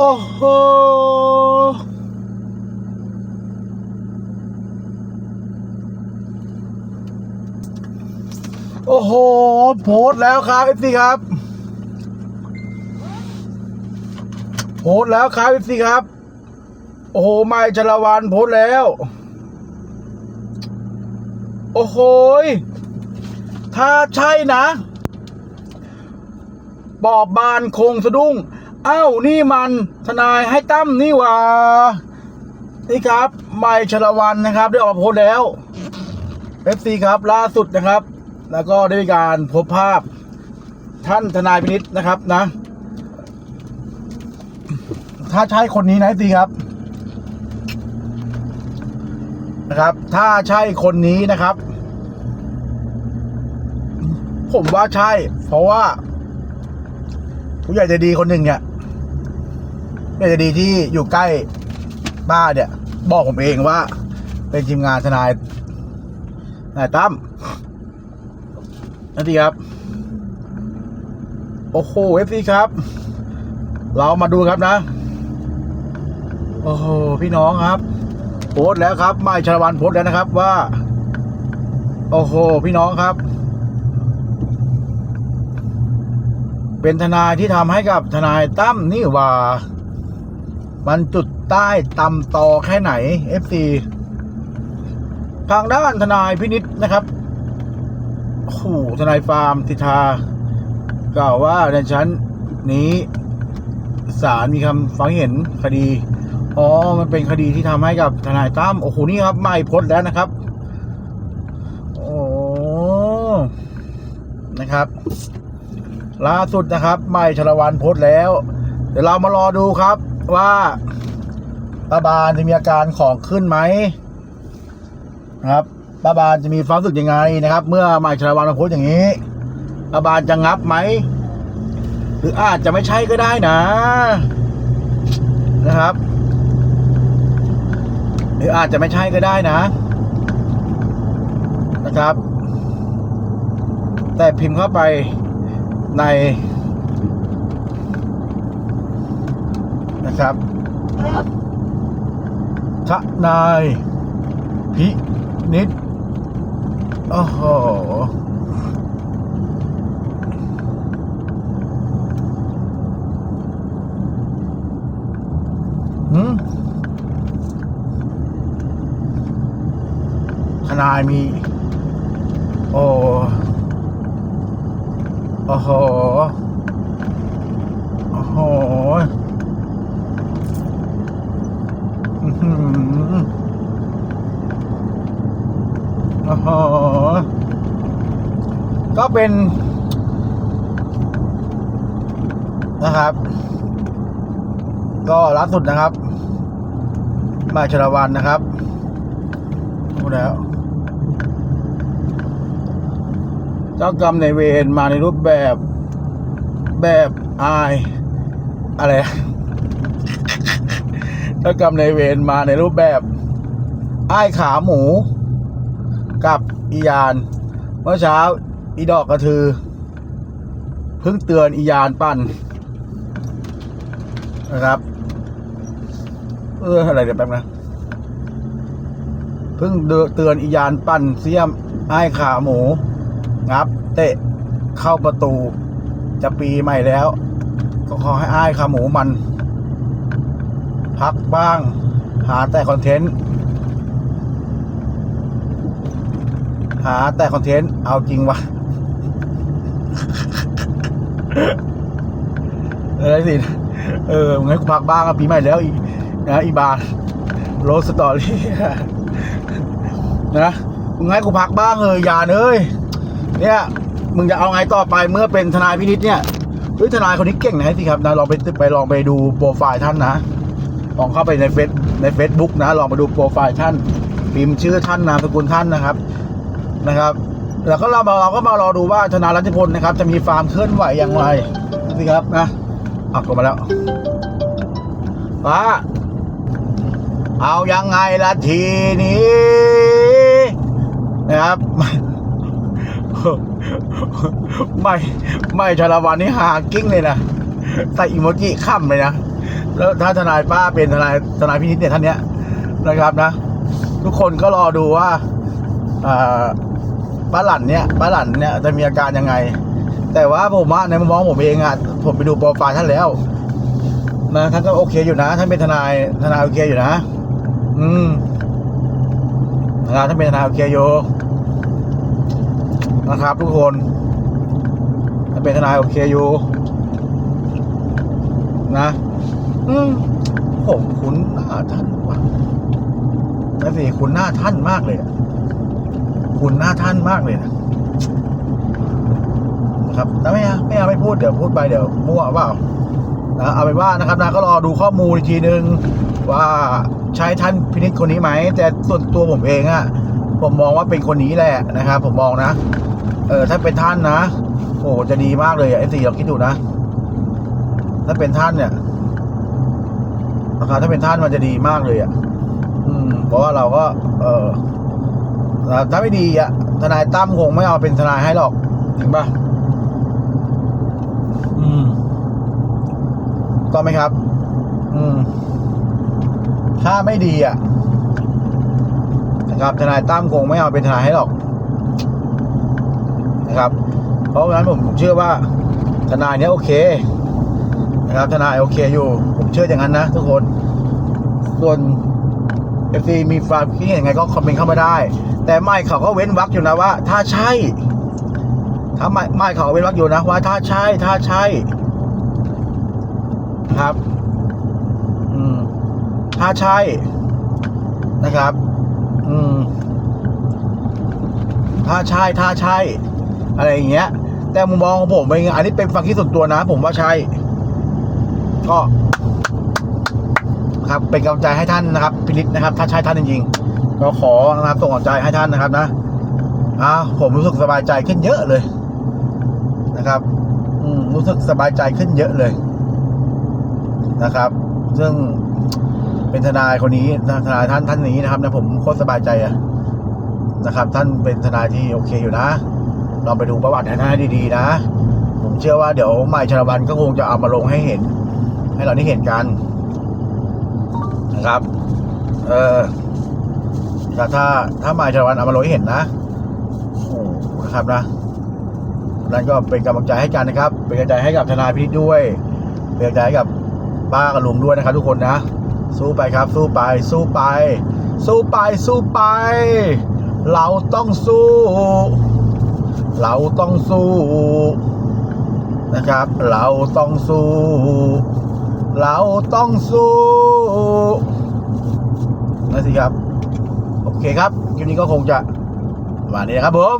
โอ้โหโอ้โห โพสแล้วครับเอฟซีครับ โพสแล้วครับเอฟซีครับ โอ้โห ไม่ชลวันโพสแล้ว โอ้โหยถ้าใช่นะ บอบบานโคงสะดุ้ง อ้านี่มันทนายให้ตั้มนี่หว่านี่ครับไม่ชลวันนะครับ ได้ออกมาโพสต์แล้ว FC ครับล่าสุดนะครับ แล้วก็ได้มีการพบภาพท่านทนายพินิษนะครับนะ ถ้าใช่คนนี้นะสิครับนะครับ ถ้าใช่คนนี้นะครับ ผมว่าใช่ เพราะว่า ผู้ใหญ่ใจดีคนหนึ่งเนี่ย ผู้ใหญ่ใจดีที่อยู่ใกล้บ้านเนี่ย บอกผมเองว่า เป็นทีมงานทนายทนายตั้มนั่นดีครับ โอ้โหเอฟซีครับ เรามาดูครับนะ โอ้โหพี่น้องครับ โพสแล้วครับ ไม่ชลวันโพสแล้วนะครับว่า โอ้โหพี่น้องครับ เป็นทนายที่ทำให้กับทนายตั้มนี่ว่า มันจุดใต้ตำตอแค่ไหน FC ทางด้านทนายพินิษนะครับโอ้โหทนายฟาร์มติทากล่าวว่าในชั้นนี้ศาลมีคำฟังเห็นคดี อ๋อ มันเป็นคดีที่ทำให้กับทนายตั้มโอ้โห นี่ครับ ไม่พ้นแล้วนะครับ โอ้นะครับ ล่าสุดนะครับ ไม่ชลวันโพสต์แล้ว เดี๋ยวเรามารอดูครับ ว่าป้าบานจะมีอาการของขึ้นไหมนะครับป้าบานจะมีความรู้สึกยังไงนะครับ เมื่อม่ชลวันมาโพสต์อย่างนี้ป้าบานจะงับไหมหรืออาจจะไม่ใช่ก็ได้นะ นะครับ หรืออาจจะไม่ใช่ก็ได้นะ นะครับ แต่พิมพ์เข้าไปใน นะ ครับทนายพินิษโอ้โหทนายมี โอ้โอ้โหโอ้โหอื้อหือ โอ้โหก็เป็น นะครับ ก็ล่าสุดนะครับ มาชลวันนะครับพูดแล้วเจ้ากรรมในเวรมาในรูปแบบแบบอาย อะไร เจ้ากรรมในเวรมาในรูปแบบอ้ายขาหมู กับอียาน เมื่อเช้า อีดอกกระทือ เพิ่งเตือนอียานปั่นนะครับ เอออะไรเดี๋ยวแป๊บนะเพิ่งเตือนอียานปั่นเสียมไอ้ายขาหมู งับ เตะเข้าประตู จะปีใหม่แล้ว ก็ขอให้อ้ายขาหมูมัน พักบ้าง หาแต่คอนเทนต์ หาแต่คอนเทนต์ เอาจริงวะเออสิเอองั้นกูพักบ้างอะปีใหม่แล้วอีนะอีบานโรสตอรี่นะมึงให้กูพักบ้างเออย่าเอ้ยเนี่ยมึงจะเอาไงต่อไปเมื่อเป็นทนายพินิษเนี่ยเฮ้ยทนายคนนี้เก่งนะสิครับนะลองไปไปลองไปดูโปรไฟล์ท่านนะ ลองเข้าไปในเฟซในเฟซบุ๊กนะลองไปดูโปรไฟล์ท่านพิมพ์ชื่อท่านนามสกุลท่านนะครับนะครับ แล้วก็เราเราก็มารอดูว่าธนารัชพลนะครับ จะมีฟาร์มเคลื่อนไหวอย่างไรสิครับนะอะกดมาแล้วป้าเอายังไงละทีนี้นะครับไม่ไม่ชาละวันนี่หากิ้งเลยนะใส่อิโมจิข้ามเลยนะ แล้วถ้าทนายป้าเป็นทนายทนายพินิจเนี่ยท่านเนี้ยนะครับนะ ทุกคนก็รอดูว่าป้าหลันเนี่ยป้าหลันเนี่ยจะมีอาการยังไง แต่ว่าผมว่าในมุมมองผมเองอะผมไปดูโปรไฟล์ท่านแล้วนะท่านก็โอเคอยู่นะท่านเป็นทนายทนายโอเคอยู่นะ อืมนะครับท่านเป็นทนายโอเคอยู่นะครับ ทุกคนท่านเป็นทนายโอเคอยู่นะ ผมคุ้นหน้าท่านว่ะนั่นสิคุ้นหน้าท่านมากเลยอะคุ้นหน้าท่านมากเลยนะ ครับแต่ไม่เอาไม่เอาไม่พูดเดี๋ยวพูดไปเดี๋ยวมั่วเปล่านะเอาเป็นว่านะครับนะก็รอดูข้อมูลอีกทีนึง ว่าใช้ท่านพินิจคนนี้ไหม แต่ส่วนตัวผมเองอะผมมองว่าเป็นคนนี้แหละนะครับผมมองนะเออถ้าเป็นท่านนะโอ้จะดีมากเลยไอ้สี่ลองคิดดูนะ ถ้าเป็นท่านเนี่ย นะครับถ้าเป็นท่านมันจะดีมากเลยอะอืม เพราะว่าเราก็ เออถ้าไม่ดีอะทนายตั้มคงไม่เอาเป็นทนายให้หรอกจริงป่ะอืมก็ไหมครับ อืม ถ้าไม่ดีอะนะครับทนายตั้มคงไม่เอาเป็นทนายให้หรอก นะครับ เพราะฉะนั้นผมเชื่อว่าทนายเนี้ยโอเค นะครับ ทนายโอเคอยู่ ผมเชื่ออย่างนั้นนะทุกคน ส่วนเอฟซีมีความคิดเห็นยังไงก็คอมเมนต์เข้ามาได้ แต่ไม่เขาก็เว้นวรรคอยู่นะว่า ถ้าใช่ ถ้าไม่ไม่เขาก็เว้นวรรคอยู่นะว่า ถ้าใช่ ถ้าใช่ ครับ อืม ถ้าใช่นะครับ อืม ถ้าใช่ถ้าใช่ อะไรอย่างเงี้ย แต่มุมมองของผมเองอันนี้เป็นความคิดส่วนตัวนะ ผมว่าใช่ ก็ ครับเป็นกำลังใจให้ท่านนะครับพินิจนะครับ ถ้าใช่ท่านจริงๆก็ขอนะครับส่งกำลังใจให้ท่านนะครับนะอ้าวผมรู้สึกสบายใจขึ้นเยอะเลยนะครับอืรู้สึกสบายใจขึ้นเยอะเลยนะครับ ซึ่งเป็นทนายคนนี้ทนายท่านท่านนี้นะครับนะผมโคตรสบายใจอะนะครับ ท่านเป็นทนายที่โอเคอยู่นะลองไปดูประวัติท่านให้ดีๆนะ ผมเชื่อว่าเดี๋ยวใหม่ชลวันก็คงจะเอามาลงให้เห็น ให้เราได้เห็นกัน นะครับ เออแต่ถ้าถ้าหม่ชลวันเอามาลงให้เห็นนะโอ้นะครับนะนั่นก็เป็นกำลังใจให้กันนะครับ เป็นกำลังใจให้กับทนายพินิจด้วย เป็นกำลังใจให้กับป้ากับลุงด้วยนะครับ ทุกคนนะ สู้ไปครับ สู้ไป สู้ไป สู้ไป สู้ไป เราต้องสู้ เราต้องสู้นะครับ เราต้องสู้ เราต้องสู้นะสิครับ โอเคครับคลิปนี้ก็คงจะประมาณนี้นะครับผม